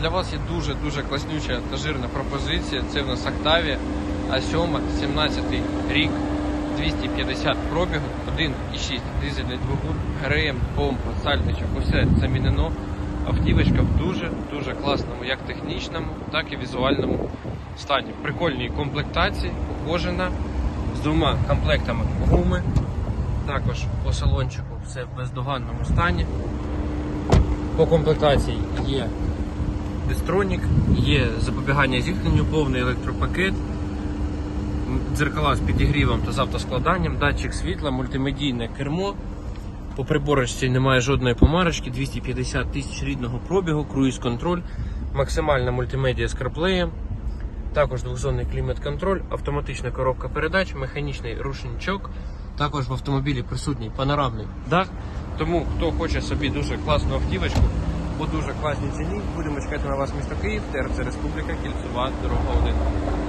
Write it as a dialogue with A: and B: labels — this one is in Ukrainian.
A: Для вас є дуже-дуже класнюча та жирна пропозиція. Це в нас Octavia А7, 17 рік, 250 пробігу, 1,6 дизельний двигун, ГРМ, помпа, сальничок, усе замінено. Автівочка в дуже-дуже класному, як технічному, так і візуальному стані. Прикольній комплектації, ухожена, з двома комплектами гуми. Також по салончику все в бездоганному стані. По комплектації є Дистронік, є запобігання зіткненню, повний електропакет, дзеркала з підігрівом та з автоскладанням, датчик світла, мультимедійне кермо. По приборочці немає жодної помарочки, 250 тисяч рідного пробігу, круїз-контроль, максимальна мультимедіа з карплеєм, також двохзонний клімат-контроль, автоматична коробка передач, механічний рушничок. Також в автомобілі присутній панорамний дах. Тому хто хоче собі дуже класну автівочку по дуже класній ціні, будемо чекати на вас місто Київ, ТРЦ Республіка, Кільцева, дорога 1.